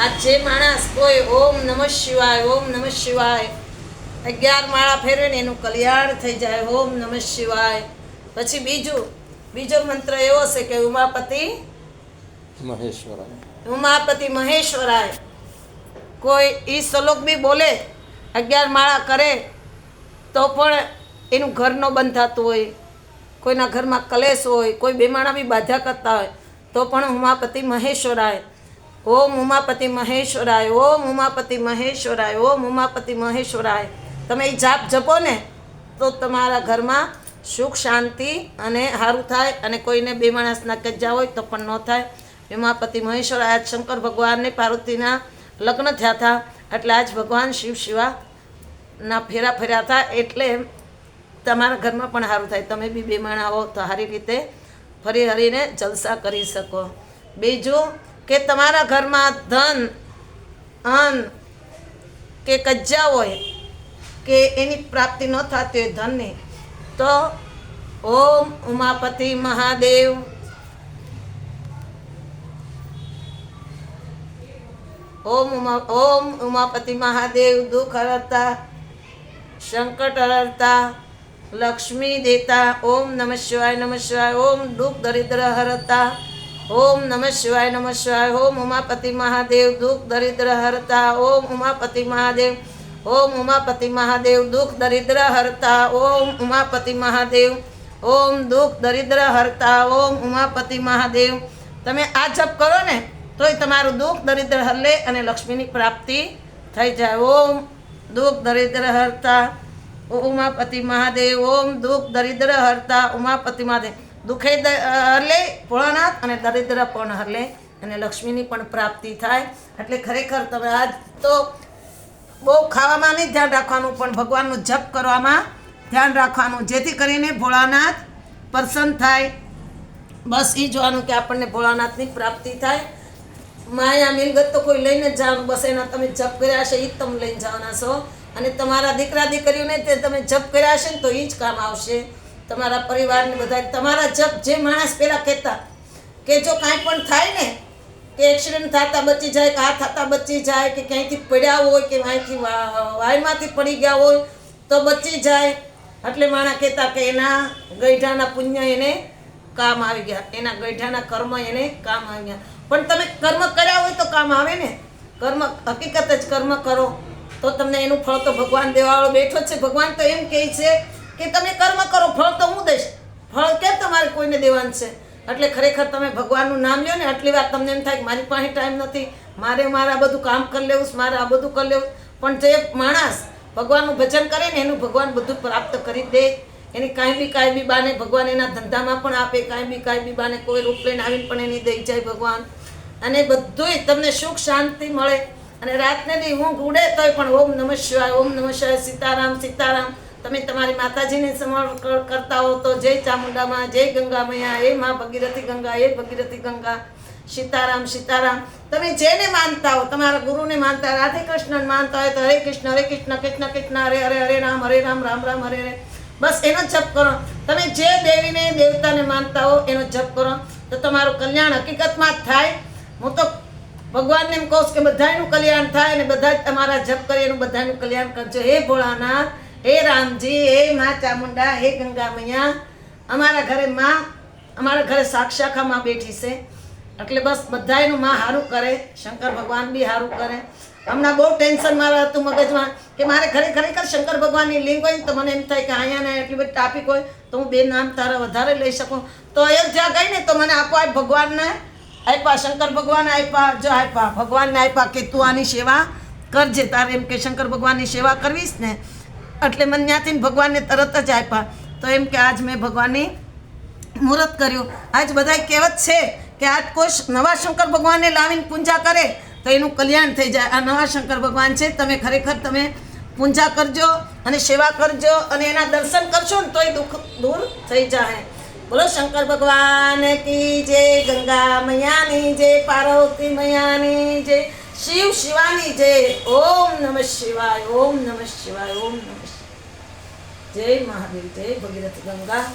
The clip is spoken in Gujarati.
આ જે માણસ કોઈ ઓમ નમઃ શિવાય ઓમ નમઃ શિવાય અગિયાર માળા ફેરવે ને એનું કલ્યાણ થઈ જાય ઓમ નમઃ શિવાય. પછી બીજું બીજો મંત્ર એવો છે કે ઉમાપતિ મહેશ્વરાય. ઉમાપતિ મહેશ્વરાય. કોઈ એ શ્લોક બી બોલે અગિયાર માળા કરે તો પણ એનું ઘર ન બંધ થતું હોય. કોઈના ઘરમાં કલેશ હોય કોઈ બે માણા બી બાધા કરતા હોય તો પણ ઉમાપતિ મહેશ્વરાય. ઓમ ઉમાપતિ મહેશ્વરાય ઓમ ઉમાપતિ મહેશ્વરાય ઓમ ઉમાપતિ મહેશ્વરાય. તમે એ જાપ જપો ને, તો તમારા ઘરમાં સુખ, શાંતિ અને સારું થાય અને કોઈને બે માણસના કજ્જા હોય તો પણ ન થાય. ઉમાપતિ મહેશ્વર આજ શંકર ભગવાનને પાર્વતીના લગ્ન થયા હતા. એટલે આજ ભગવાન શિવ શિવા ના ફેરા ફેર્યા હતા એટલે તમારા ઘરમાં પણ સારું થાય. તમે બી બે માણા હો તો સારી રીતે ફરી હરીને જલસા કરી શકો. બીજું કે તમારા ઘરમાં ધન, અન્ન કે કજ્જા હોય કે એની પ્રાપ્તિ ન થતી હોય ધનની, તો ઓમ ઉમાપતિ મહાદેવ. ઓમ ઉમા, ઓમ ઉમાપતિ મહાદેવ દુઃખ હરતા, સંકટ હરતા, લક્ષ્મી દેતા, ઓમ નમઃ શિવાય નમઃ શિવાય, ઓમ દુઃખ દરિદ્ર હરતા. ઓમ નમઃ શિવાય નમઃ શિવાય. ઓમ ઉમાપતિ મહાદેવ, દુઃખ, દરિદ્ર, હરતા. ઓમ ઉમાપતિ મહાદેવ. ઓમ ઉમાપતિ મહાદેવ, દુઃખ, દરિદ્ર, હરતા. ઓમ ઉમાપતિ મહાદેવ. ઓમ દુઃખ, દરિદ્ર, હરતા. ઓમ ઉમાપતિ મહાદેવ. તમે આ જપ કરો ને, તોય તમારું દુઃખ, દરિદ્ર, હરલે અને લક્ષ્મીની પ્રાપ્તિ થઈ જાય. ઓમ દુઃખ, દરિદ્ર, હરતા. ઉમાપતિ મહાદેવ. ઓમ દુઃખ, દરિદ્ર, હરતા. ઉમાપતિ મહાદેવ. દુઃખે હરલે, ભોળાનાથ અને દરિદ્ર પણ હરલે અને લક્ષ્મીની પણ પ્રાપ્તિ થાય. એટલે ખરેખર તમે આજ તો બહુ ખાવામાં નહીં ધ્યાન રાખવાનું, પણ ભગવાનનું જપ કરવામાં ધ્યાન રાખવાનું. જેથી કરીને ભોળાનાથ પ્રસન્ન થાય. બસ એ જોવાનું કે આપણને ભોળાનાથની પ્રાપ્તિ થાય. માયા મિલગત તો કોઈ લઈને જ જવાનું. બસ એના તમે જપ કર્યા હશે એ જ તમે લઈને જવાના છો. અને તમારા દીકરા દીકરીઓને તે તમે જપ કર્યા હશે ને તો એ જ કામ આવશે. તમારા પરિવારને બધા તમારા જપ જે માણસ પહેલાં કહેતા કે જો કાંઈ પણ થાય ને, કે એક્સિડન્ટ થતા બચી જાય, કે આ થતા બચી જાય, કે ક્યાંયથી પડ્યા હોય, કે અહીંથી વાયમાંથી પડી ગયા હોય, તો બચી જાય. એટલે માણા કહેતા કે એના ગઈઢાના પુણ્ય એને કામ આવી ગયા. એના ગઈઢાના કર્મ એને કામ આવી ગયા. પણ તમે કર્મ કર્યા હોય તો કામ આવે ને. કર્મ, હકીકત જ કર્મ કરો. તો તમને એનું ફળ તો ભગવાન દેવાવાળો બેઠો છે. ભગવાન તો એમ કહે છે કે તમે કર્મ કરો ફળ તો હું દઈશ. ફળ કેમ તમારે કોઈને દેવાનું છે? એટલે ખરેખર તમે ભગવાનનું નામ લ્યો ને આટલી વાર તમને એમ થાય કે મારી પાસે ટાઈમ નથી મારે મારે બધું કામ કરી લેવું છે, મારે આ બધું કરી લેવું પણ જે માણસ ભગવાનનું ભજન કરે ને એનું ભગવાન બધું પ્રાપ્ત કરી દે. એની કાંઈ બી કાંઈ બી બાને ભગવાન એના ધંધામાં પણ આપે કાંઈ બી કાંઈ બી બાને કોઈ રૂપ લઈને આવીને પણ એની દઈ જાય ભગવાન. અને બધુંય તમને સુખ શાંતિ મળે. અને રાતને બી ઊંઘ ઉડે તોય પણ ઓમ નમઃ શિવાય ઓમ નમઃ શિવાય સીતારામ સીતારામ. તમે તમારી માતાજીને સમર્પણ કરતા હો તો જય ચામુંડામાં, જય ગંગા મૈયા એ માં ભગીરથી ગંગા, એ ભગીરથી ગંગા, સીતારામ સીતારામ. તમે જેને માનતા હો, તમારા ગુરુને માનતા રાધે કૃષ્ણને માનતા હોય તો હરે કૃષ્ણ હરે કૃષ્ણ કૃષ્ણ કૃષ્ણ, હરે હરે હરે રામ હરે રામ રામ રામ, હરે હરે. બસ એનો જપ કરો. તમે જે દેવીને, દેવતાને માનતા હો, એનો જપ કરો. તો તમારું કલ્યાણ હકીકતમાં જ થાય. હું તો ભગવાનને એમ કહું છું કે બધાયનું કલ્યાણ થાય અને બધા જ તમારા જપ કરી એનું બધાનું કલ્યાણ કરજો. હે ભોળાનાથ હે રામજી હે મા ચામુંડા હે ગંગા મૈયા, અમારા ઘરે માં, અમારા ઘરે સાક્ષાખામાં બેઠી છે. એટલે બસ બધાયનું માં સારું કરે, શંકર ભગવાન બી સારું કરે. હમણાં બહુ ટેન્શન મારા હતું મગજમાં કે મારે ઘરે ખરેખર શંકર ભગવાનની લિંક હોય તો મને એમ થાય કે અહીંયા ના એટલી બધી ટ્રાફિક હોય તો હું બે નામ તારા વધારે લઈ શકું. તો અયોધ્યા ગઈ ને તો મને આપવા ભગવાનને. આપ્યા શંકર ભગવાન, આપ્યા જો આપ્યા ભગવાનને આપ્યા કે તું આની સેવા કરજે. તારે એમ કે શંકર ભગવાનની સેવા કરવીશ ને એટલે મને ત્યાંથી ભગવાનને તરત જ આપ્યા. તો એમ કે આજ મેં ભગવાનની મુહૂર્ત કર્યું. આજ બધા કહેવત છે કે આજ કોઈ નવા શંકર ભગવાનને લાવીને પૂજા કરે તો એનું કલ્યાણ થઈ જાય. આ નવા શંકર ભગવાન છે, તમે ખરેખર તમે પૂજા કરજો અને સેવા કરજો અને એના દર્શન કરશો ને તોય દુઃખ દૂર થઈ જાય. બોલો શંકર ભગવાન કી જય ગંગા મૈયાની જય, પાર્વતી મૈયાની જય. શિવ શિવાની જય, ઓમ નમઃ શિવાય, ઓમ નમઃ શિવાય, ઓમ નમઃ જય મહાદેવ, જય ભગીરથ ગંગા.